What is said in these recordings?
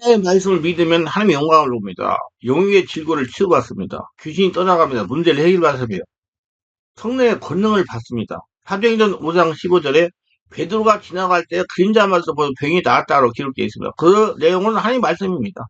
하나님의 말씀을 믿으면 하나님의 영광을 봅니다. 영유의 질고를 치유받습니다. 귀신이 떠나갑니다. 문제를 해결받으며 성령의 권능을 받습니다. 사도행전 5장 15절에 베드로가 지나갈 때 그림자마저 보여 병이 나았다고 기록되어 있습니다. 그 내용은 하나님 말씀입니다.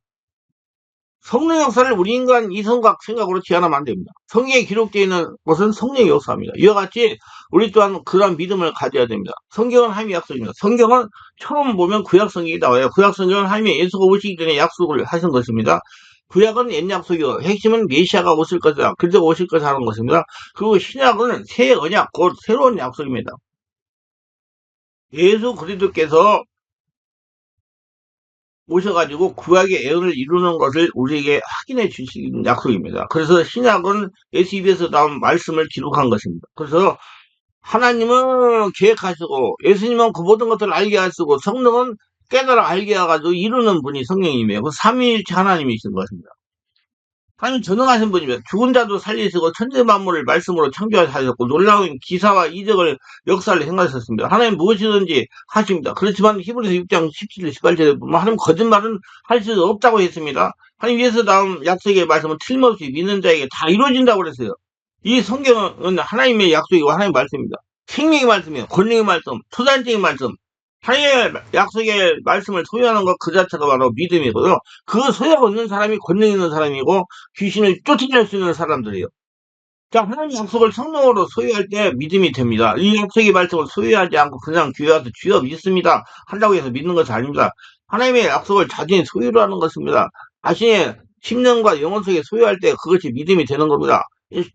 성령 역사를 우리 인간 이성각 생각으로 제한하면 안 됩니다. 성경에 기록되어 있는 것은 성령의 역사입니다. 이와 같이 우리 또한 그러한 믿음을 가져야 됩니다. 성경은 하나님의 약속입니다. 성경은 처음 보면 구약 성경이 나와요. 구약 성경은 하나님의 예수가 오시기 전에 약속을 하신 것입니다. 구약은 옛 약속이고 핵심은 메시아가 오실 것이다. 그때 오실 것을 하는 것입니다. 그리고 신약은 새 언약, 곧 새로운 약속입니다. 예수 그리스도께서 오셔가지고 구약의 애언을 이루는 것을 우리에게 확인해 주신 약속입니다. 그래서 신약은 SB에서 나온 말씀을 기록한 것입니다. 그래서 하나님은 계획하시고 예수님은 그 모든 것들을 알게 하시고 성령은 깨달아 알게 해가지고 이루는 분이 성령님이에요. 그 삼위일체 하나님이신 것입니다. 하나님 전능하신 분이며 죽은 자도 살리시고 천재 만물을 말씀으로 창조하셨고 놀라운 기사와 이적을 역사를 행하셨습니다. 하나님 무엇이든지 하십니다. 그렇지만 히브리서 6장 17, 18절에 보면 하나님 거짓말은 할 수 없다고 했습니다. 하나님 위에서 나온 약속의 말씀은 틀림없이 믿는 자에게 다 이루어진다고 그랬어요. 이 성경은 하나님의 약속이고 하나님의 말씀입니다. 생명의 말씀이에요. 권능의 말씀, 투단적인 말씀, 하나님의 약속의 말씀을 소유하는 것 그 자체가 바로 믿음이고요. 그 소유하고 있는 사람이 권능 있는 사람이고 귀신을 쫓아낼 수 있는 사람들이에요. 자, 하나님의 약속을 성령으로 소유할 때 믿음이 됩니다. 이 약속의 말씀을 소유하지 않고 그냥 교회 와서 주여 믿습니다. 한다고 해서 믿는 것이 아닙니다. 하나님의 약속을 자신이 소유로 하는 것입니다. 자신의 심령과 영혼 속에 소유할 때 그것이 믿음이 되는 겁니다.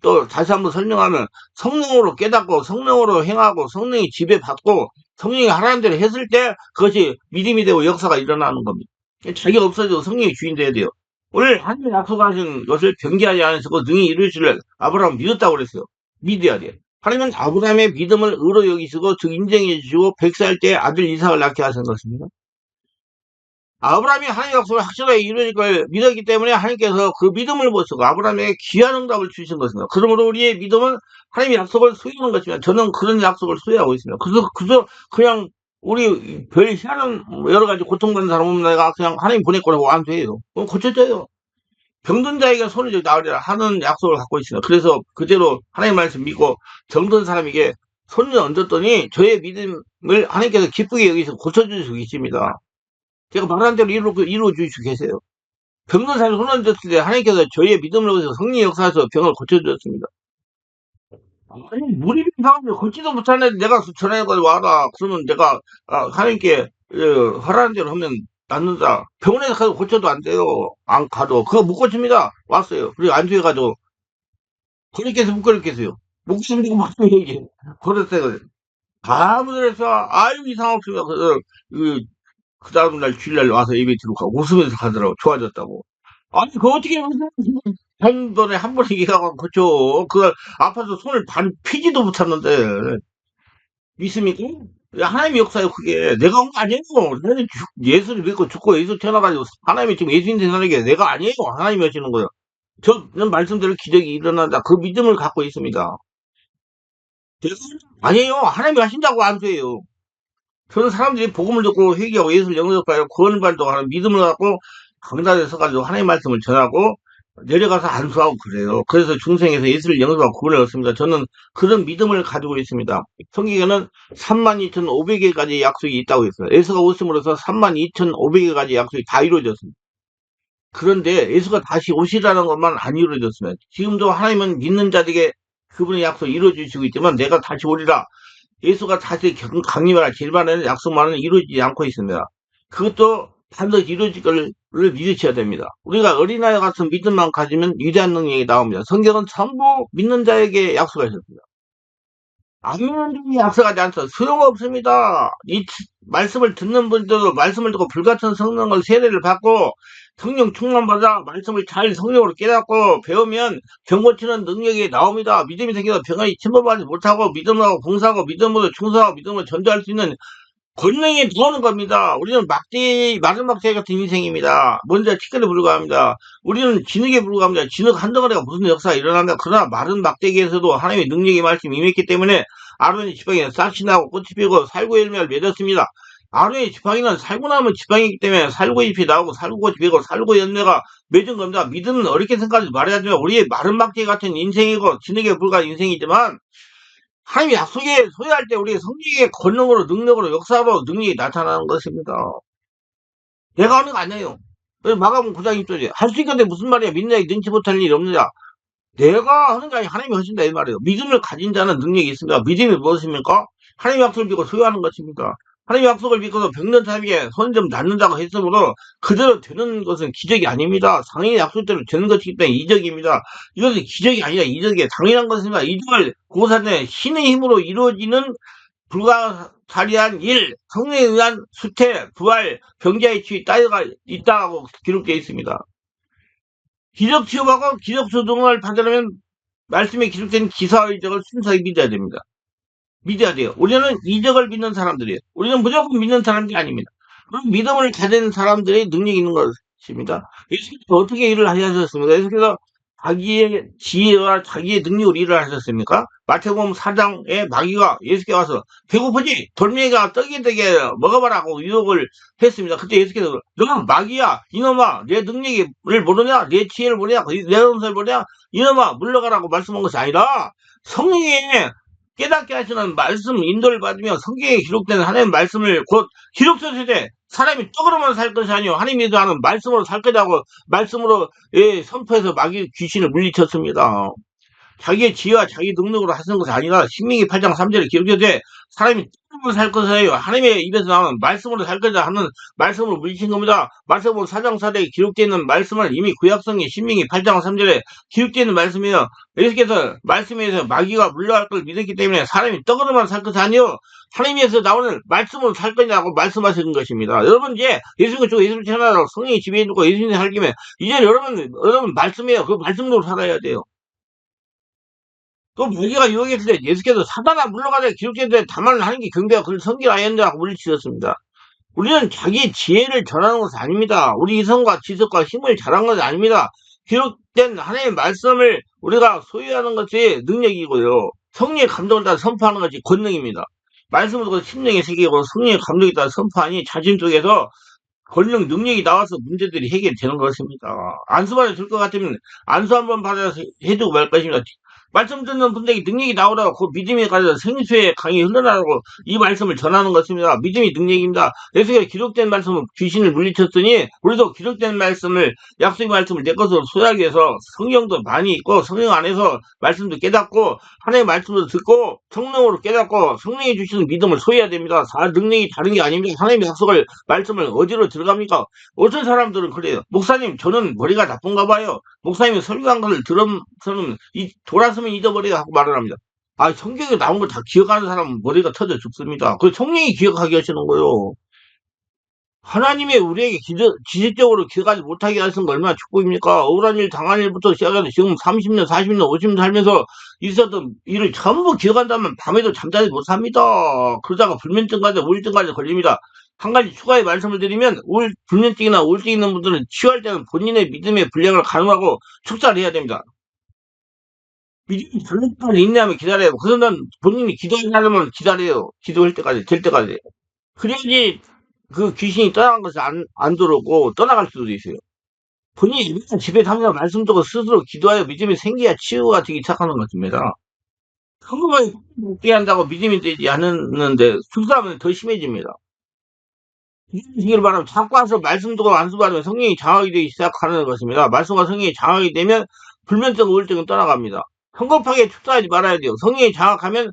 또 다시 한번 설명하면 성령으로 깨닫고 성령으로 행하고 성령이 지배받고 성령이 하라는 대로 했을 때 그것이 믿음이 되고 역사가 일어나는 겁니다. 자기가 없어져도 성령이 주인 돼야 돼요. 오늘 하나님 약속하신 것을 변기하지 않으시고 능히 이루시를 아브라함 믿었다고 그랬어요. 믿어야 돼요. 하나님은 아브라함의 믿음을 의로 여기시고 즉 인정해 주시고 백살 때 아들 이삭을 낳게 하신 것입니다. 아브라함이 하나님 약속을 확실하게 이루어질 걸 믿었기 때문에 하나님께서 그 믿음을 보시고 아브라함에게 귀한 응답을 주신 것입니다. 그러므로 우리의 믿음은 하나님의 약속을 소유하는 것입니다. 저는 그런 약속을 소유하고 있습니다. 그래서 그저 그냥 우리 별 희한한 여러 가지 고통받는 사람 오면 내가 그냥 하나님 보낼 거라고 안돼요. 그럼 고쳐져요. 병든 자에게 손을 좀 나으리라 하는 약속을 갖고 있습니다. 그래서 그대로 하나님 말씀 믿고 병든 사람에게 손을 얹었더니 저의 믿음을 하나님께서 기쁘게 여기서 고쳐주시고 계십니다. 제가 말한 대로 이루어, 이루어 주시고 계세요. 병든 사람이 손 얹었을 때 하나님께서 저의 믿음을 위해서 성령 역사에서 병을 고쳐주셨습니다. 아니, 무리 상황을 걷지도 못하는데 내가 전화해가지고 와라. 그러면 내가 아, 하나님께 어, 하라는 대로 하면 낫는다. 병원에 가서 고쳐도 안 돼요. 안 가도. 그거 못 고칩니다. 왔어요. 그리고 안수해가지고. 그렇게해서 못 그렇겠어요. 목숨 막 얘기. 그랬어요. 아무데서 아유 이상 없으면 그, 그, 그 다음날 주일날 와서 드리고 가고 웃으면서 가더라고. 좋아졌다고. 아니, 그거 어떻게 한 번에 한 번에 얘기하고 고쳐. 그걸 아파서 손을 반 피지도 못하는데. 믿습니까? 하나님의 역사예요, 그게. 내가 온 거 아니에요. 나는 예수를 믿고 죽고 예수 태어나가지고 하나님이 지금 예수님 되는 게 내가 아니에요. 하나님이 하시는 거예요. 저는 말씀대로 기적이 일어난다. 그 믿음을 갖고 있습니다. 아니에요. 하나님이 하신다고 안 돼요. 저는 사람들이 복음을 듣고 회개하고 예수를 영접하여 구원을 받고 하는 믿음을 갖고 강단에 서가지고 하나님의 말씀을 전하고 내려가서 안수하고 그래요. 그래서 중생에서 예수를 영접하고 구원을 얻습니다. 저는 그런 믿음을 가지고 있습니다. 성경에는 32,500개까지 약속이 있다고 했어요. 예수가 오심으로써 32,500개까지 약속이 다 이루어졌습니다. 그런데 예수가 다시 오시라는 것만 안 이루어졌습니다. 지금도 하나님은 믿는 자들에게 그분의 약속 이루어 주시고 있지만 내가 다시 오리라. 예수가 다시 강림하라 길반에는 약속만은 이루어지지 않고 있습니다. 그것도 반드시 이루어질 것을 믿으셔야 됩니다. 우리가 어린아이 같은 믿음만 가지면 위대한 능력이 나옵니다. 성경은 전부 믿는 자에게 약속하셨습니다. 안 믿는 자에게 약속하지 않죠. 소용없습니다. 이 말씀을 듣는 분들도 말씀을 듣고 불같은 성령을 세례를 받고 성령 충만받아 말씀을 잘 성령으로 깨닫고 배우면 병 고치는 능력이 나옵니다. 믿음이 생겨서 병이 침범하지 못하고 믿음하고 봉사하고 믿음으로 충성하고 믿음으로 전도할 수 있는 권능이 들어오는 겁니다. 우리는 막대, 마른 막대 같은 인생입니다. 먼저 티끌에 불과합니다. 우리는 진흙에 불과합니다. 진흙 한 덩어리가 무슨 역사가 일어난다. 그러나 마른 막대기에서도 하나님의 능력의 말씀이 임했기 때문에 아론의 지방에 싹이 나고 꽃이 피고 살구 열매를 맺었습니다. 안에 지팡이는 살고 나면 지팡이기 때문에 살고 잎이 나오고 살고 되고 살고 연매가 맺은 겁니다. 믿음은 어렵게 생각하지 말아야 돼요. 우리의 마른 막대 같은 인생이고 진에게 불과한 인생이지만 하나님의 약속에 소유할 때 우리의 성령의 권능으로 능력으로 역사로 능력이 나타나는 것입니다. 내가 하는 거 아니에요. 마가복 9장 1절에 할 수 있는데 무슨 말이야 자에게 능치 못할 일이 없느냐 내가 하는 게 아니라 하나님이 하신다 이 말이에요. 믿음을 가진 자는 능력이 있습니다. 믿음이 무엇입니까? 하나님의 약속을 믿고 소유하는 것입니다. 하나님의 약속을 믿고서 병든 사람에게 손좀 낫는다고 했으므로 그대로 되는 것은 기적이 아닙니다. 상인의 약속대로 되는 것이기 때문에 이적입니다. 이것은 기적이 아니라 이적이 당연한 것입니다. 이적을 고사에 신의 힘으로 이루어지는 불가사리한 일, 성령에 의한 수태, 부활, 병자의 치유 따위가 있다고 기록되어 있습니다. 기적 취업하고 기적 소동을 받으려면 말씀에 기록된 기사의 이적을 순수하게 믿어야 됩니다. 믿어야 돼요. 우리는 이적을 믿는 사람들이에요. 우리는 무조건 믿는 사람들이 아닙니다. 그럼 믿음을 가진 사람들의 능력이 있는 것입니다. 예수께서 어떻게 일을 하셨습니까? 예수께서 자기의 지혜와 자기의 능력으로 일을 하셨습니까? 마태복음 4장에 마귀가 예수께 와서 배고프지? 돌멩이가 떡이 되게 먹어봐라고 유혹을 했습니다. 그때 예수께서 너 마귀야 이놈아 내 능력을 모르냐? 내 지혜를 모르냐? 내 은사를 모르냐? 이놈아 물러가라고 말씀한 것이 아니라 성령의 깨닫게 하시는 말씀 인도를 받으며 성경에 기록된 하나님의 말씀을 곧 기록되실 때 사람이 떡으로만 살 것이 아니요 하나님이 하는 말씀으로 살 거라고 말씀으로 예, 선포해서 마귀 귀신을 물리쳤습니다. 자기의 지혜와 자기 능력으로 하시는 것이 아니라 신명기 8장 3절에 기록되되 사람이 말씀으로 살 것이에요. 하나님의 입에서 나오는 말씀으로 살 것이다 하는 말씀으로 물리친 겁니다. 말씀으로 사장사대에 기록되어 있는 말씀을 이미 구약성의 신명기 8장 3절에 기록되어 있는 말씀이에요. 예수께서 말씀에서 마귀가 물러갈 걸 믿었기 때문에 사람이 떡으로만 살 것이 아니요 하나님에서 나오는 말씀으로 살 거냐고 말씀하시는 것입니다. 여러분 이제 예수님 쪽 예수님 태어나라고 성령이 지배해주고 예수님 살기면 이제 여러분 여러분 말씀이에요. 그 말씀으로 살아야 돼요. 또 무기가 유혹했을 때 예수께서 사단아 물러가자 기록되는데 다만을 하는 게 경배가 그를 성질하였느라고 물리치셨습니다. 우리는 자기 지혜를 전하는 것은 아닙니다. 우리 이성과 지석과 힘을 자랑하는 것이 아닙니다. 기록된 하나님의 말씀을 우리가 소유하는 것이 능력이고요. 성령의 감동을 따라 선포하는 것이 권능입니다. 듣고 심령의 세계고 성령의 감동에 따라 선포하니 자신 속에서 권력 능력이 나와서 문제들이 해결되는 것입니다. 안수 받아 줄것 같으면 안수 한번 받아서 해주고 말 것입니다. 말씀 듣는 분들에게 능력이 나오라고 그 믿음이 가져 생수의 강이 흘러나라고 이 말씀을 전하는 것입니다. 믿음이 능력입니다. 예수가 기록된 말씀은 귀신을 물리쳤으니 우리도 기록된 말씀을 약속의 말씀을 내 것으로 소유하기 위해서 성경도 많이 있고 성경 안에서 말씀도 깨닫고 하나님의 말씀도 듣고 성령으로 깨닫고 성령이 주시는 믿음을 소유해야 됩니다. 다 능력이 다른 게 아닙니다. 하나님의 약속을 말씀을 어디로 들어갑니까? 어떤 사람들은 그래요. 목사님 저는 머리가 나쁜가 봐요. 목사님이 설교한 것을 들으면서는 이 돌아서 말씀을 잊어버리가 하고 말을 합니다. 아, 성경에 나온 걸 다 기억하는 사람은 머리가 터져 죽습니다. 그 성령이 기억하게 하시는 거예요. 하나님의 우리에게 기적, 지식적으로 기억하지 못하게 하시는 거 얼마나 축복입니까? 억울한 일, 당한 일부터 시작해서 지금 30년, 40년, 50년 살면서 있었던 일을 전부 기억한다면 밤에도 잠자지 못합니다. 그러다가 불면증까지, 우울증까지 걸립니다. 한 가지 추가의 말씀을 드리면 우울, 불면증이나 우울증 있는 분들은 치유할 때는 본인의 믿음의 분량을 가늠하고 축사를 해야 됩니다. 때까지 인내하면 기다려요. 그러면 본인이 기도하려면 기다려요. 기도할 때까지, 될 때까지. 그래야지 그 귀신이 떠나간 것이 안, 안 들어오고 떠나갈 수도 있어요. 본인이 집에 가면서 말씀 듣고 스스로 기도하여 믿음이 생겨야 치유가 되기 시작하는 것입니다. 한국에 못 한다고 믿음이 되지 않는데 축사하면 더 심해집니다. 이기를 바라면 자꾸 와서 말씀 듣고 안수 받으면 성령이 장악이 되기 시작하는 것입니다. 말씀과 성령이 장악이 되면 불면증, 우울증은 떠나갑니다. 성급하게 축사하지 말아야 돼요. 성령이 장악하면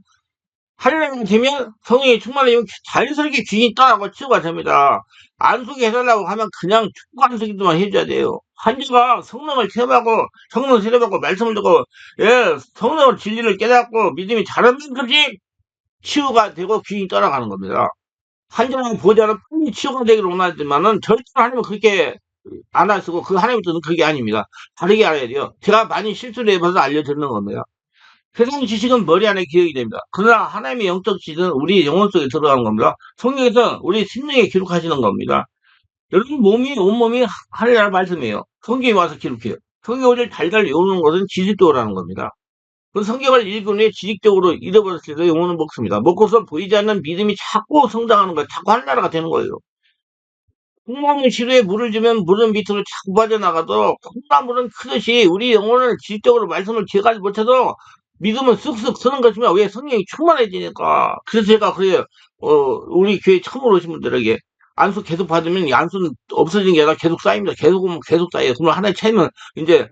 하려면 되면 성령이 충만하면 자연스럽게 귀신이 떠나고 치유가 됩니다. 안수기 해달라고 하면 그냥 축복 안수기도만 해줘야 돼요. 환자가 성령을 체험하고 성령을 체험하고 말씀을 듣고 예 성령을 진리를 깨닫고 믿음이 자라면 그지 치유가 되고 귀신이 떠나가는 겁니다. 환자는 보좌는 빨리 치유가 되기를 원하지만은 절대 하나님은 그렇게 안 하시고 그 하나님 뜻은 그게 아닙니다. 다르게 알아야 돼요. 제가 많이 실수를 해봐서 알려드리는 겁니다. 세상 지식은 머리 안에 기억이 됩니다. 그러나 하나님의 영적 지식은 우리 영혼 속에 들어가는 겁니다. 성경에서 우리 심령에 기록하시는 겁니다. 여러분 몸이 온몸이 하늘나라 말씀이에요. 성경에 와서 기록해요. 성경을 달달 외우는 것은 지식도라는 겁니다. 그 성경을 읽은 후에 지식적으로 잃어버렸을 때 영혼은 먹습니다. 먹고서 보이지 않는 믿음이 자꾸 성장하는 거예요. 자꾸 한나라가 되는 거예요. 콩나물 시루에 물을 주면 물은 밑으로 자꾸 빠져나가도 콩나물은 크듯이 우리 영혼을 지식적으로 말씀을 기억하지 못해도 믿음은 쑥쑥 서는 것이며 왜 성령이 충만해지니까. 그래서 제가 그래요 어 우리 교회 처음 오신 분들에게 안수 계속 받으면 이 안수는 없어지는 게 아니라 계속 쌓입니다. 계속 오면 계속 쌓여요. 그러면 하나의 차이면 이제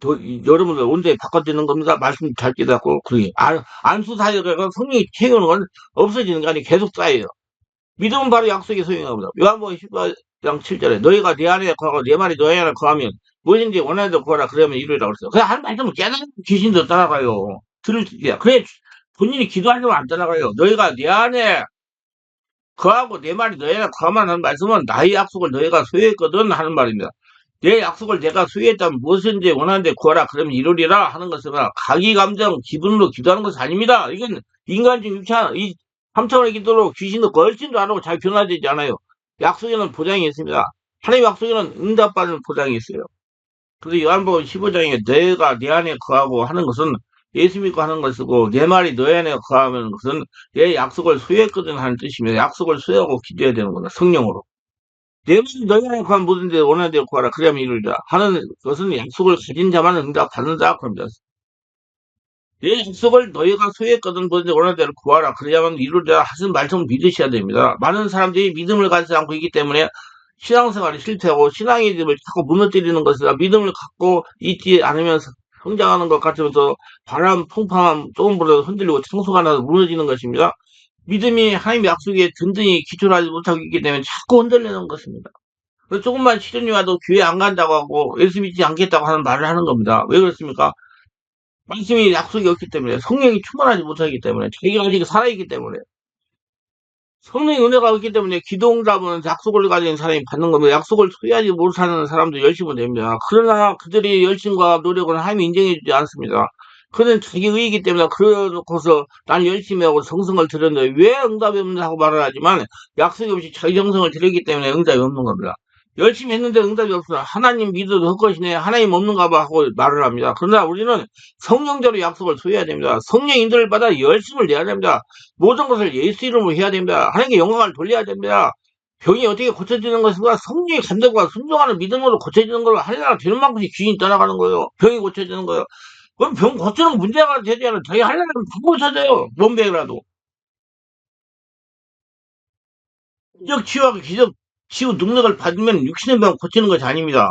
더, 여러분들 온전히 바꿔지는 겁니다. 말씀 잘 깨닫고 그러게. 안, 안수 사역가 성령이 채우는 건 없어지는 게 아니라 계속 쌓여요 믿음은 바로 약속의 소용이옵니다 요한복음 14장 7절에 너희가 내 안에 거하고 내 말이 너희 안에 거하면 원하는 대로 구하라 그러면 이루리라 그랬어요. 그냥 한 말씀을 깨달으면 귀신도 따라가요. 들을 때 그래 본인이 기도하려면 안 따라가요. 너희가 내 안에 거하고 내 말이 너희 안에 거하면 하는 말씀은 나의 약속을 너희가 소유했거든 하는 말입니다. 내 약속을 내가 소유했다면 무엇인지 원하는 데 구하라 그러면 이루리라 하는 것은 가기 감정 기분으로 기도하는 것이 아닙니다. 이건 인간적 육차 이 3차원의 기도로 귀신도 걸친도 안 하고 잘 변화되지 않아요. 약속에는 보장이 있습니다. 하나님 약속에는 응답받는 보장이 있어요. 그래서 요한복음 15장에 너희가 내 안에 거하고 하는 것은 예수 믿고 하는 것이고 내 말이 너희 안에 거하면 것은 내 약속을 수혜했거든 하는 뜻이며 약속을 수혜하고 기도해야 되는구나 성령으로 내 말이 너희 안에 거하면 모든 데 원하는 대로 구하라 그래야만 이루리라 하는 것은 약속을 가진 자만 응답 받는다 그럽니다 내 약속을 너희가 수혜했거든 모든데 원하는 대로 구하라 그래야만 이루리라 하신 말씀을 믿으셔야 됩니다 많은 사람들이 믿음을 가지지 않고 있기 때문에 신앙생활이 실패하고 신앙의 집을 자꾸 무너뜨리는 것이라 믿음을 갖고 있지 않으면서 성장하는 것 같으면서 바람 풍파함 조금보다 흔들리고 청소가 나서 무너지는 것입니다. 믿음이 하나님의 약속에 든든히 기초를 하지 못하고 있기 때문에 자꾸 흔들리는 것입니다. 조금만 시련이 와도 교회 안 간다고 하고 예수 믿지 않겠다고 하는 말을 하는 겁니다. 왜 그렇습니까? 말씀이 약속이 없기 때문에 성령이 충만하지 못하기 때문에 자기가 아직 살아있기 때문에 성령의 은혜가 없기 때문에 기도응답은 약속을 가진 사람이 받는 겁니다. 약속을 소유하지 못하는 사람도 열심히 됩니다. 그러나 그들의 열심과 노력은 하나님이 인정해주지 않습니다. 그는 자기 의이기 때문에 그러고서 난 열심히 하고 정성을 들였는데 왜 응답이 없는다고 말을 하지만 약속이 없이 자기 정성을 들였기 때문에 응답이 없는 겁니다. 열심히 했는데 응답이 없어. 하나님 믿어도 헛것이네. 하나님 없는가 봐 하고 말을 합니다. 그러나 우리는 성령대로 약속을 소유해야 됩니다. 성령 인도를 받아 열심을 내야 됩니다. 모든 것을 예수 이름으로 해야 됩니다. 하나님께 영광을 돌려야 됩니다. 병이 어떻게 고쳐지는 것인가? 성령의 감독과 순종하는 믿음으로 고쳐지는 걸 하려나 되는 만큼 귀신이 떠나가는 거예요. 병이 고쳐지는 거예요. 그럼 병 고치는 문제가 되지. 자기 하려면 다 고쳐져요. 몸병이라도. 기적 치유하고 기적 치유 능력을 받으면 육신의 병 고치는 것이 아닙니다.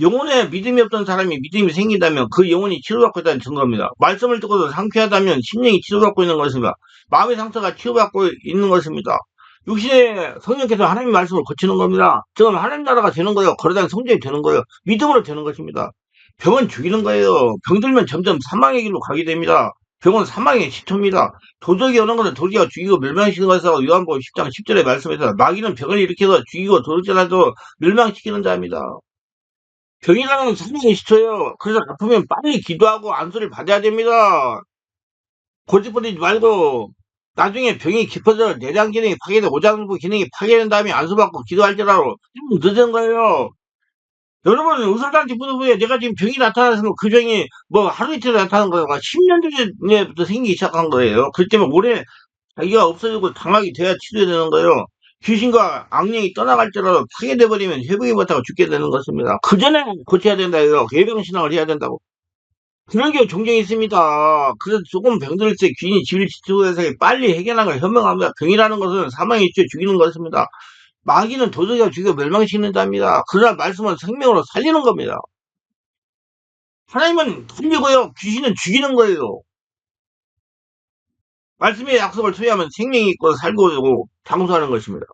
영혼에 믿음이 없던 사람이 믿음이 생긴다면 그 영혼이 치료받고 있다는 증거입니다. 말씀을 듣고도 상쾌하다면 심령이 치료받고 있는 것입니다. 마음의 상처가 치료받고 있는 것입니다. 육신의 성령께서 하나님 말씀을 고치는 겁니다. 지금 하나님 나라가 되는 거예요. 거래단 성전이 되는 거예요. 믿음으로 되는 것입니다. 병은 죽이는 거예요. 병들면 점점 사망의 길로 가게 됩니다. 병은 사망의 시초입니다. 도적이 오는 것은 도적이가 죽이고 멸망시키는 것에서 요한복음 10장 10절에 말씀해서 마귀는 병을 일으켜서 죽이고 도적질라도 멸망시키는 자입니다. 병이라는 사망의 시초예요. 그래서 아프면 빨리 기도하고 안수를 받아야 됩니다. 고집부리지 말고 나중에 병이 깊어져 내장 기능이 파괴돼 오장부 기능이 파괴된 다음에 안수받고 기도할지라도 좀 늦은 거예요. 여러분 의사단지 부두부에 내가 지금 병이 나타났으면 그 병이 뭐 하루 이틀 나타난 거가 10년 전에부터 생기기 시작한 거예요. 그렇기 때문에 올해 자기가 없어지고 당하게 돼야 치료되는 거예요. 귀신과 악령이 떠나갈지라도 파괴돼 버리면 회복이 못하고 죽게 되는 것입니다. 그 전에 고쳐야 된다요. 예병신앙을 해야 된다고. 그런 게 종종 있습니다. 그래서 조금 병들 때 귀신이 집을 지키고해서 빨리 해결하는 걸 현명합니다. 병이라는 것은 사망이 있죠. 죽이는 것입니다. 마귀는 도둑이가 죽여 멸망시키는답니다. 그러나 말씀은 생명으로 살리는 겁니다. 하나님은 살리고요. 귀신은 죽이는 거예요. 말씀의 약속을 소유하면 생명이 있고 살고 되고 장수하는 것입니다.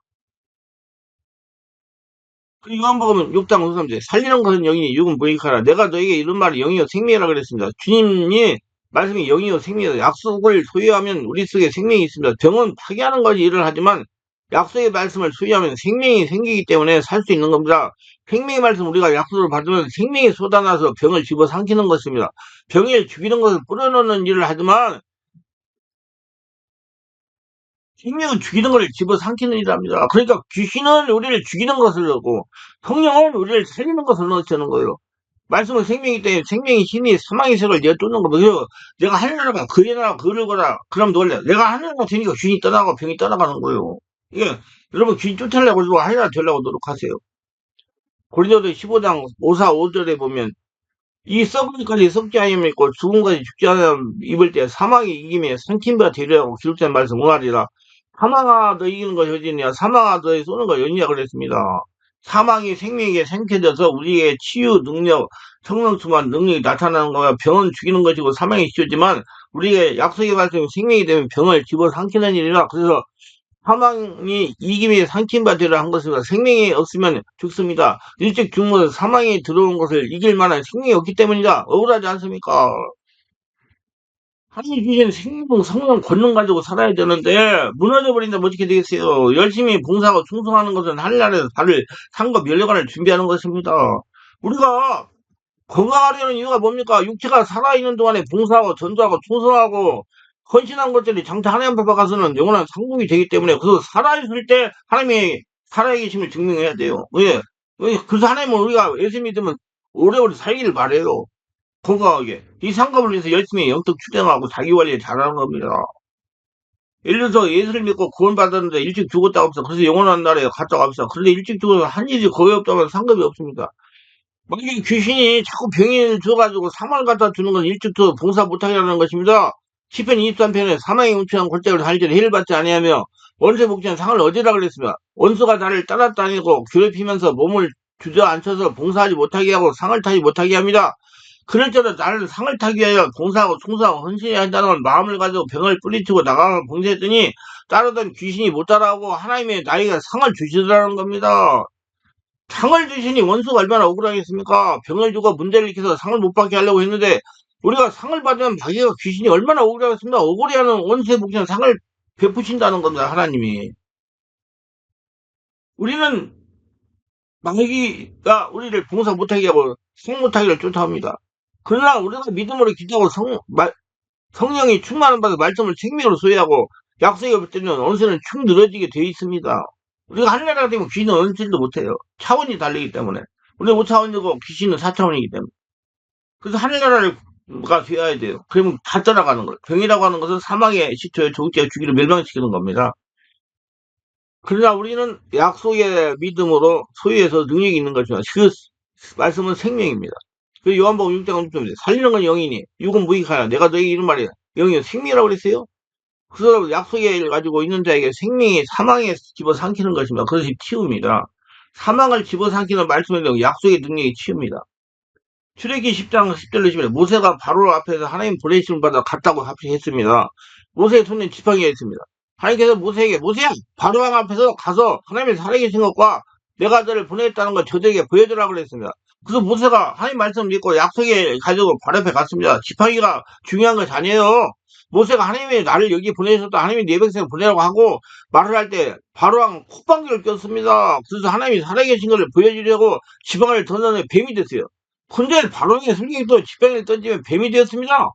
그 요한복음 6장 53절 살리는 것은 영이니 육은 무익하라 내가 너에게 이런 말이 영이요 생명이라 그랬습니다. 주님이 말씀이 영이요 생명이요 약속을 소유하면 우리 속에 생명이 있습니다. 병은 파괴하는 것이 일을 하지만 약속의 말씀을 수유하면 생명이 생기기 때문에 살 수 있는 겁니다. 생명의 말씀 우리가 약속을 받으면 생명이 쏟아나서 병을 집어삼키는 것입니다. 병을 죽이는 것을 뿌려놓는 일을 하지만 생명은 죽이는 것을 집어삼키는 일합니다. 그러니까 귀신은 우리를 죽이는 것을 넣고 성령은 우리를 살리는 것을 넣으시는 거예요. 말씀은 생명이기 때문에 생명이 힘이 사망의 색을 내쫓는 거고요. 내가 하늘나라가 그리나라 그러거라. 그럼 놀래. 내가 하늘나라 되니까 귀신이 떠나고 병이 떠나가는 거예요. 이게 여러분 귀신 쫓아내려고 그러고 하늘나라 되려고 노력하세요. 고린도서 15장 5사 5절에 보면 이 썩은 까지 썩지 아니면 있고 죽음까지 죽지 않으면 입을 때 사망이 이김에 삼킨바 되려고 기록된 말씀 응하리라. 사망아 너 이기는 거 효진이야. 사망아 너의 쏘는 거 연이야 그랬습니다. 사망이 생명에게 생겨져서 우리의 치유 능력, 성령 충만 능력이 나타나는 거야. 병은 죽이는 것이고 사망이 치유지만 우리의 약속의 말씀이 생명이 되면 병을 집어삼키는 일이라. 그래서 사망이 이김에 되라 한 것입니다. 생명이 없으면 죽습니다. 일찍 것은 사망이 들어온 것을 이길 만한 생명이 없기 때문이다. 억울하지 않습니까? 하나님 주신 생명, 성령, 권능 가지고 살아야 되는데 무너져 버린다면 어떻게 되겠어요? 열심히 봉사하고 충성하는 것은 하늘나라에서 달을 상급 연료관을 준비하는 것입니다. 우리가 건강하려는 이유가 뭡니까? 육체가 살아있는 동안에 봉사하고 전도하고 충성하고 헌신한 것들이 장차 하나님 앞에 가서는 영원한 상국이 되기 때문에 그래서 살아있을 때 하나님이 살아계심을 증명해야 돼요. 왜? 왜? 그래서 하나님은 우리가 예수 믿으면 오래오래 살기를 바래요. 건강하게. 이 상급을 위해서 열심히 영적 추정하고 자기 관리 잘하는 겁니다. 예를 들어서 예수를 믿고 구원받았는데 일찍 죽었다고 합시다. 그래서 영원한 나라에 갔다고 합시다. 그런데 일찍 죽어서 한 일이 거의 없다면 상급이 없습니다. 만약에 귀신이 자꾸 병인을 줘가지고 사망을 갖다 주는 건 일찍 줘 봉사 못하게 하는 것입니다. 10편 23편에 사망의 움츠한 골짜기를 할지를 해를 받지 아니하며 원수의 복지한 상을 얻으라 그랬으며 원수가 나를 따라다니고 괴롭히면서 몸을 주저앉혀서 봉사하지 못하게 하고 상을 타지 못하게 합니다. 그럴때도 나를 상을 타기 위하여 봉사하고 충성하고 헌신해야 한다는 마음을 가지고 병을 뿌리치고 나가고 봉사했더니 따르던 귀신이 못 따라오고 하나님의 나에게 상을 주시더라는 겁니다. 상을 주시니 원수가 얼마나 억울하겠습니까? 병을 주고 문제를 일으켜서 상을 못 받게 하려고 했는데 우리가 상을 받으면 자기가 귀신이 얼마나 억울하겠습니까? 억울해하는 원수의 복지는 상을 베푸신다는 겁니다. 하나님이. 우리는 마귀가 우리를 봉사 못하게 하고 성 못하기를 쫓아옵니다. 그러나 우리가 믿음으로 기도하고 성, 말, 성령이 충만한 받아 말씀을 생명으로 소유하고 약속이 올 때는 언세는 축 늘어지게 되어 있습니다. 우리가 하늘나라가 되면 귀신은 언질도 못해요. 차원이 다르기 때문에. 우리는 5차원이고 귀신은 4차원이기 때문에. 그래서 하늘나라 가 되어야 돼요. 그러면 다 떠나가는 거예요. 병이라고 하는 것은 사망의 시초에 조국제가 주기를 멸망시키는 겁니다. 그러나 우리는 약속의 믿음으로 소유해서 능력이 있는 것이지만 그 말씀은 생명입니다. 그 요한복음 6장 6절에 살리는 건 영이니 육은 무익하여 내가 너에게 이런 말이야. 영이 생명이라고 그랬어요. 그래서 약속에 가지고 있는 자에게 생명이 사망에 집어삼키는 것입니다. 그것이 치유입니다. 사망을 집어삼키는 말씀의 능 약속의 능력이 치유입니다. 출애기 10장 10절로 11절 모세가 바로 앞에서 하나님 보내심을 받아 갔다고 합했습니다. 모세의 손에 지팡이가 있습니다. 하나님께서 모세에게 모세야 바로왕 앞에서 가서 하나님의 살아계신 것과 내가 너를 보냈다는 걸 저들에게 보여주라고 그랬습니다. 그래서 모세가 하나님 말씀 믿고 약속에 가지고 바로 앞에 갔습니다. 지팡이가 중요한 것이 아니에요. 모세가 하나님이 나를 여기 보내셨다. 하나님이 내 백성을 보내라고 하고 말을 할 때 바로왕 콧방귀를 꼈습니다. 그래서 하나님이 살아계신 것을 보여주려고 지팡이를 던졌는데 뱀이 됐어요. 근데 바로왕의 승객도 지팡이를 던지면 뱀이 되었습니다.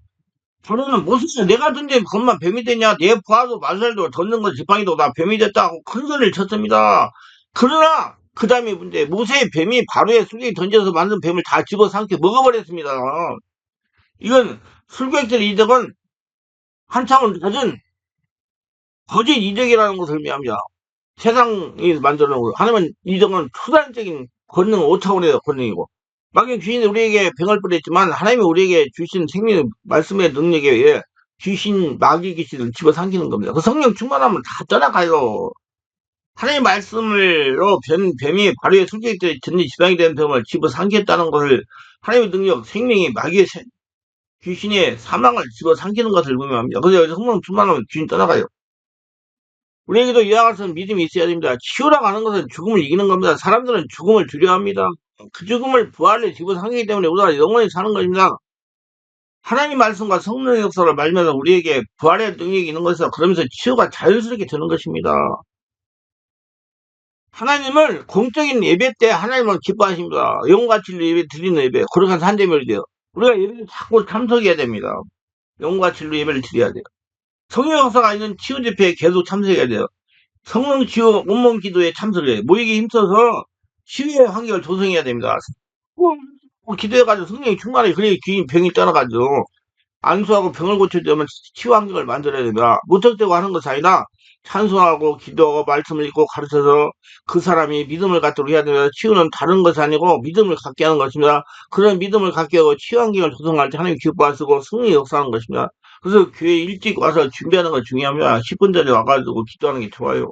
바로는 모세가 내가 던진 것만 뱀이 되냐 내 부하도 마살도 던는 거 지팡이도 다 뱀이 됐다고 큰 소리를 쳤습니다. 그러나 그 다음에 문제 모세의 뱀이 바로의 술객이 던져서 만든 뱀을 다 집어삼켜 먹어버렸습니다. 이건 술객들의 이득은 한참을 낮은 거짓 이득이라는 것을 의미합니다. 세상이 만드는 거. 하나님은 이득은 초단적인 권능 5차원의 권능이고 마귀 귀신이 우리에게 병을 뿌렸지만 하나님이 우리에게 주신 생명 말씀의 능력에 의해 귀신 마귀 귀신을 집어삼키는 겁니다. 그 성령 충만하면 다 떠나가요. 하나님 말씀을로 뱀, 뱀이 바로의 술객들이 전지 지방이 된 뱀을 집어삼켰다는 것을 하나님의 능력, 생명이 마귀의 세, 귀신의 사망을 집어삼키는 것을 의미합니다. 그래서 여기서 성령 충만하면 귀신 떠나가요. 우리에게도 이와 같은 믿음이 있어야 됩니다. 치유라고 하는 것은 죽음을 이기는 겁니다. 사람들은 죽음을 두려워합니다. 그 죽음을 부활에 집어삼키기 때문에 우리가 영원히 사는 것입니다. 하나님 말씀과 성령의 역사를 말면서 우리에게 부활의 능력이 있는 것이다. 그러면서 치유가 자연스럽게 되는 것입니다. 하나님을 공적인 예배 때 하나님을 기뻐하십니다. 영같이 예배 드리는 예배, 거룩한 산재멸이 돼요. 우리가 예배를 자꾸 참석해야 됩니다. 영과 진로 예배를 드려야 돼요. 성령 역사가 있는 치유 집회에 계속 참석해야 돼요. 성령 치유 온몸 기도에 참석해야 돼요. 모이기 힘써서 치유의 환경을 조성해야 됩니다. 기도해가지고 성령이 충만해. 그래야 귀인 병이 떠나가지고. 안수하고 병을 고쳐주면 치유 환경을 만들어야 됩니다. 무턱대고 하는 것이 아니라 찬송하고 기도하고 말씀을 읽고 가르쳐서 그 사람이 믿음을 갖도록 해야 됩니다. 치유는 다른 것이 아니고 믿음을 갖게 하는 것입니다. 그런 믿음을 갖게 하고 치유 환경을 조성할 때 하나님 기뻐하시고 승리 역사하는 것입니다. 그래서 교회 일찍 와서 준비하는 거 중요합니다. 10분 전에 와가지고 기도하는 게 좋아요.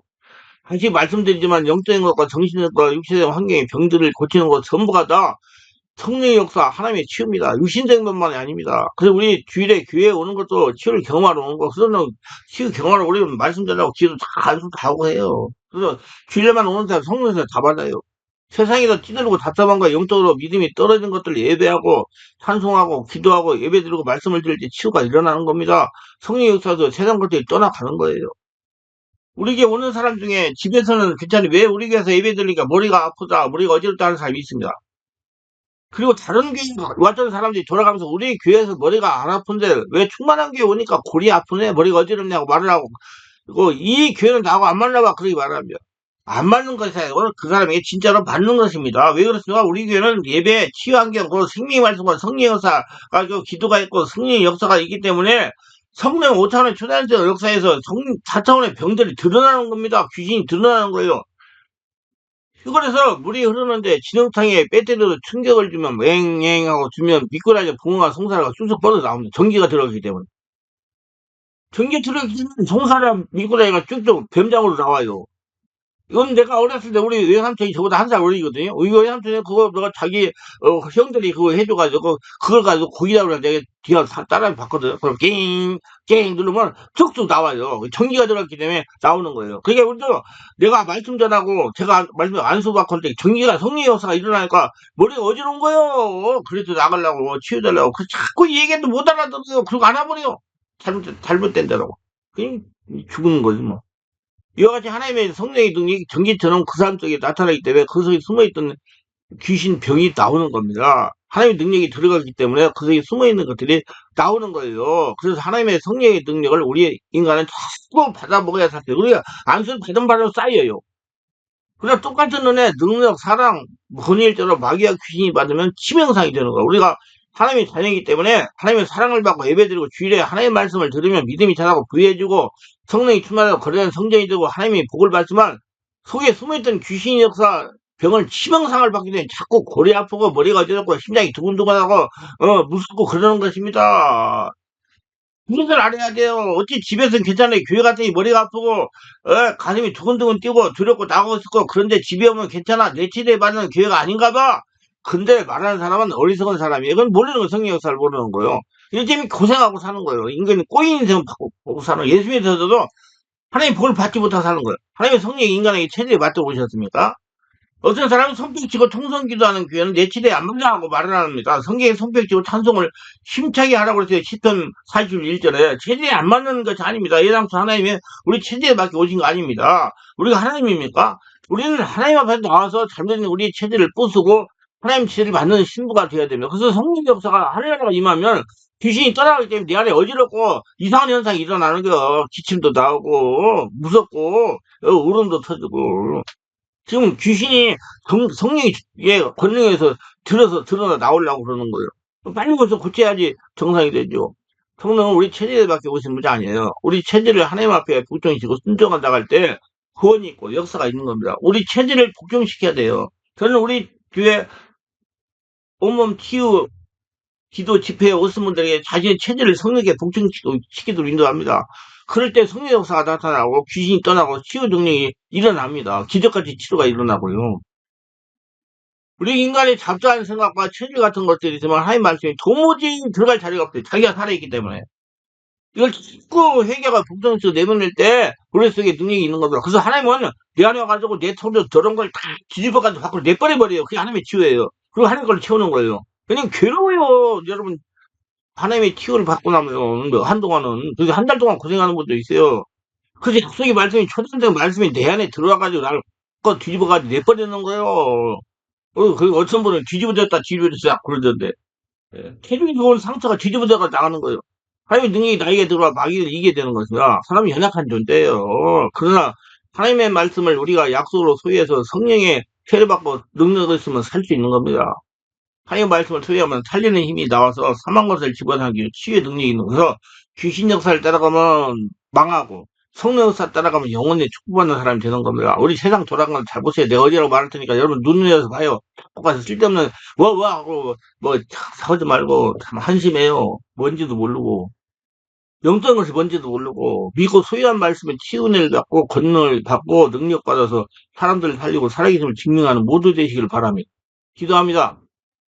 다시 말씀드리지만 영적인 것과 정신적 것과 육체적 환경의 병들을 고치는 것 전부가 다 성령의 역사 하나님의 치유입니다. 유신생명만이 아닙니다. 그래서 우리 주일에 교회에 오는 것도 치유를 경험하러 오는 거. 그래서 치유 경험하러 우리는 말씀 전하고 기도 다 안수 다 하고 해요. 그래서 주일에만 오는 사람 성령에서 다 받아요. 세상에서 찌들고 답답한 거 영적으로 믿음이 떨어진 것들 예배하고 찬송하고 기도하고 예배드리고 말씀을 드릴 때 치유가 일어나는 겁니다. 성령의 역사도 세상 것들이 떠나가는 거예요. 우리 교회 오는 사람 중에 집에서는 괜찮은데 왜 우리 교회에서 예배 드리니까 머리가 아프다, 머리가 어지럽다 하는 사람이 있습니다. 그리고 다른 교회 왔던 사람들이 돌아가면서 우리 교회에서 머리가 안 아픈데 왜 충만한 교회 오니까 골이 아프네, 머리가 어지럽냐고 말을 하고 그리고 이 교회는 나하고 안 맞나 봐 그렇게 말합니다. 안 맞는 것이 아니고 그 사람에게 진짜로 맞는 것입니다. 왜 그렇습니까? 우리 교회는 예배, 치유 환경, 그 생명의 말씀과 성령 역사가 그 기도가 있고 성령의 역사가 있기 때문에 성령 5차원의 초단적 역사에서 성 4차원의 병들이 드러나는 겁니다. 귀신이 드러나는 거예요. 그래서 물이 흐르는데 진흙탕에 배터리로 충격을 주면 맹맹 하고 주면 미꾸라지 붕어가 송사라가 쑥쑥 뻗어 나옵니다. 전기가 들어가기 때문에. 전기 들어가기 때문에 송사라 미꾸라지가 쭉쭉 뱀장으로 나와요. 이건 내가 어렸을 때 우리 외삼촌이 저보다 한 살 어리거든요. 우리 외삼촌이 그거 내가 자기 어, 형들이 그거 해줘가지고 그걸 가지고 고기라고 해서 내가 뒤가 따라 봤거든. 그럼 깽, 깽 누르면 툭툭 나와요. 전기가 들어갔기 때문에 나오는 거예요. 그게 우리도 내가 말씀 전하고 제가 말씀 안수 받고 때 전기가 성령 역사가 일어나니까 머리가 어지러운 거예요. 그래서 나가려고 치유달라고 그 자꾸 얘기해도 못 알아들어요. 그리고 안 와버려. 잘못 잘못된 대로. 그냥 죽는 거지 뭐. 이와 같이 하나님의 성령의 능력이 전기처럼 그 사람 쪽에 나타나기 때문에 그 속에 숨어있던 귀신 병이 나오는 겁니다. 하나님의 능력이 들어가기 때문에 그 속에 숨어있는 것들이 나오는 거예요. 그래서 하나님의 성령의 능력을 우리 인간은 자꾸 받아먹어야 살때 우리가 안수 받은 바로 쌓여요. 그러나 똑같은 은혜, 능력, 사랑, 권위일대로 마귀와 귀신이 받으면 치명상이 되는 거예요. 우리가 하나님의 자녀이기 때문에 하나님의 사랑을 받고 예배드리고 주일에 하나님의 말씀을 들으면 믿음이 자라고 부여해주고 성령이 충만하고 거대한 성전이 되고 하나님이 복을 받지만 속에 숨어있던 귀신의 역사 병을 치명상을 받게 되면 자꾸 골이 아프고 머리가 어지럽고 심장이 두근두근하고 어 무섭고 그러는 것입니다. 그것을 알아야 돼요. 어찌 집에서는 괜찮아요. 교회 갔더니 머리가 아프고 어, 가슴이 두근두근 뛰고 두렵고 나가고 싶고 그런데 집에 오면 괜찮아. 내 치료에 받는 교회가 아닌가 봐. 근데 말하는 사람은 어리석은 사람이에요. 이건 모르는 거 성령 역사를 모르는 거예요. 이렇게 고생하고 사는 거예요. 인간이 꼬인 인생을 받고 사는 예수 님에서도 하나님 복을 받지 못하고 사는 거예요. 하나님의 성령이 인간에게 체제에 맞춰 오셨습니까? 어떤 사람이 손뼉치고 통성기도 하는 교회는 내 치대에 안 맞냐고 말을 합니다. 성경에 손뼉치고 찬송을 힘차게 하라고 그랬어요. 10편 41절에 체제에 안 맞는 것이 아닙니다. 예당초 하나님이 우리 체제에 맞게 오신 거 아닙니다. 우리가 하나님입니까? 우리는 하나님 앞에 나와서 잘못된 우리 체제를 부수고 하나님 지혜를 받는 신부가 되어야 됩니다. 그래서 성령 역사가 하늘나라가 임하면 귀신이 떠나가기 때문에 내 안에 어지럽고 이상한 현상이 일어나는 거야. 기침도 나오고 무섭고 어, 울음도 터지고 지금 귀신이 성령의 권능에서 들어서 드러나 나오려고 그러는 거예요. 빨리 거기서 고쳐야지 정상이 되죠. 성령은 우리 체질에 밖에 오신 분이 아니에요. 우리 체질을 하나님 앞에 복종시키고 순종한 나갈 때 구원이 있고 역사가 있는 겁니다. 우리 체질을 복종시켜야 돼요. 저는 우리 교회 온몸 치유 기도 집회에 오신 분들에게 자신의 체질을 성령에 복종시키도록 인도합니다. 그럴 때 성령 역사가 나타나고 귀신이 떠나고 치유 능력이 일어납니다. 기적같이 치료가 일어나고요. 우리 인간의 잡다한 생각과 체질 같은 것들이 있으면 하나님 말씀이 도무지 들어갈 자리가 없어요. 자기가 살아있기 때문에. 이걸 자꾸 회개가 복종해서 내보낼 때 우리 속에 능력이 있는 겁니다. 그래서 하나님은 내 안에 와가지고 내 속에 저런 걸다 뒤집어가지고 밖으로 내버려버려요. 그게 하나님의 치유예요. 그리고 하나님 걸 채우는 거예요. 그냥 괴로워요. 여러분 하나님의 치유를 받고 나면 뭐 한동안은 그게 한 달 동안 고생하는 분도 있어요. 그래서 약속의 말씀이 초전적 말씀이 내 안에 들어와가지고 나를 거 뒤집어가지고 내버리는 거예요. 어, 그 어떤 분은 뒤집어졌다 뒤집어졌다 그러던데 예. 체중이 좋은 상처가 뒤집어져가 나가는 거예요. 하나님의 능력이 나에게 들어와 마귀를 이기게 되는 것이라 사람이 연약한 존재예요. 그러나 하나님의 말씀을 우리가 약속으로 소유해서 성령의 세례받고 능력을 있으면 살 수 있는 겁니다. 하나님 말씀을 소유하면 살리는 힘이 나와서 사망 것을 집어삼기고 치유의 능력이 있는 거서 귀신 역사를 따라가면 망하고 성령 역사 따라가면 영원히 축복받는 사람이 되는 겁니다. 우리 세상 돌아간 걸 잘 보세요. 내가 어디라고 말할 테니까 여러분 열어서 봐요. 똑같이 쓸데없는 뭐뭐 하고 뭐 사오지 말고 참 한심해요. 뭔지도 모르고 것이 뭔지도 모르고 믿고 소유한 말씀에 치유를 받고 권능을 받고 능력 받아서 사람들을 살리고 살아계심을 증명하는 모두 되시길 바랍니다. 기도합니다.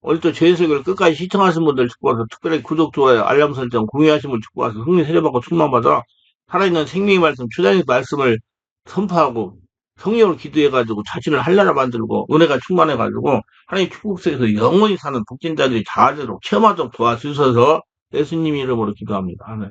오늘도 죄수를 끝까지 시청하신 분들 축복해서 특별히 구독, 좋아요, 알람 설정, 공유하신 분 축복해서 흥미 세례받고 충만받아 살아있는 생명의 말씀, 주단의 말씀을 선포하고 성령을 기도해가지고 자신을 한나라 만들고 은혜가 충만해가지고 하나님 축복 속에서 영원히 사는 복진자들이 다 되도록 체험하도록 도와주셔서 예수님 이름으로 기도합니다. 아멘.